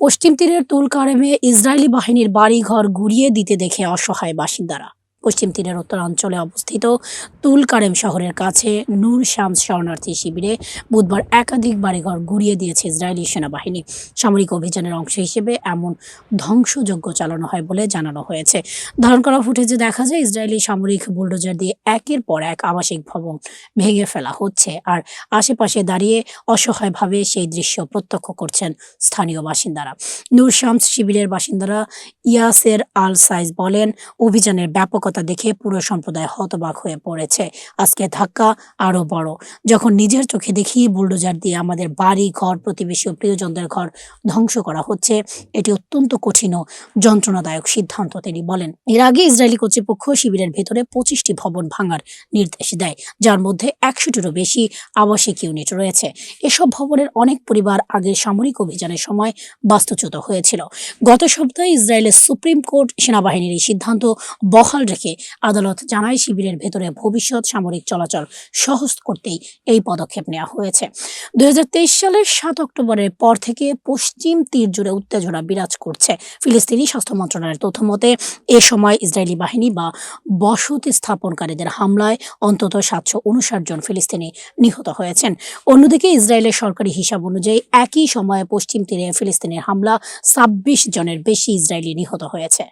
পশ্চিম তীরের তুলকারেমে ইসরায়েলি বাহিনীর বাড়িঘর গুড়িয়ে দিতে দেখে অসহায় বাসিন্দারা। পশ্চিম তীরের উত্তরাঞ্চলে অবস্থিত তুলকারেম শহরের কাছে নূর শামস শরণার্থী শিবিরে বুধবার একাধিক বাড়িঘর গুড়িয়ে দিয়েছে ইসরায়েলি সেনাবাহিনী। সামরিক অভিযানের অংশ হিসেবে এমন ধ্বংসযজ্ঞ চালানো হয় বলে জানানো হয়েছে। ধারণ করা ফুটেজে দেখা যায়, ইসরায়েলি সামরিক বুলডোজার দিয়ে একের পর এক আবাসিক ভবন ভেঙে ফেলা হচ্ছে আর আশেপাশে দাঁড়িয়ে অসহায়ভাবে সেই দৃশ্য প্রত্যক্ষ করছেন স্থানীয় বাসিন্দারা। নূর শামস শিবিরের বাসিন্দারা ইয়াসের আল সাইজ বলেন, অভিযানের ব্যাপকতা দেখে পুরো সম্প্রদায় হতবাক হয়ে পড়েছে। আজকে ধাক্কা আরও বড়। যখন নিজের চোখে দেখি বুলডোজার দিয়ে আমাদের বাড়ি, ঘর, প্রতিবেশী ও প্রিয়জনদের ঘর ধ্বংস করা হচ্ছে, এটি অত্যন্ত কঠিন ও যন্ত্রণাদায়ক সিদ্ধান্ত, তিনি বলেন। এর আগে ইসরায়েলি কর্তৃপক্ষ শিবিরের ভেতরে পঁচিশটি ভবন ভাঙার নির্দেশ দেয়, যার মধ্যে একশোটিরও বেশি আবাসিক ইউনিট রয়েছে। এসব ভবনের অনেক পরিবার আগের সামরিক অভিযানের সময় বাস্তুচ্যুত হয়েছিল। গত সপ্তাহে ইসরায়েলের সুপ্রিম কোর্ট সেনাবাহিনীর এই সিদ্ধান্ত বহাল রেখে আদালত জানায় শিবিরের ভেতরে ভবিষ্যৎ সামরিক চলাচল সহজ করতেই এই পদক্ষেপ নেওয়া হয়েছে। দুই সালের সাত অক্টোবরের পর থেকে পশ্চিম তীর জুড়ে উত্তেজনা বিরাজ করছে। ফিলিস্তিনি স্বাস্থ্য মন্ত্রণালয়ের তথ্য মতে, এ সময় ইসরায়েলি বাহিনী বা বসতি স্থাপনকারীদের হামলায় অন্তত সাতশো উনষাট জন ফিলিস্তিনি নিহত হয়েছেন। অন্যদিকে ইসরায়েলের সরকারি হিসাব অনুযায়ী একই সময়ে পশ্চিম তীরে ফিলিস্তিনের হামলা ছাব্বিশ জনের বেশি ইসরায়েলি নিহত হয়েছে।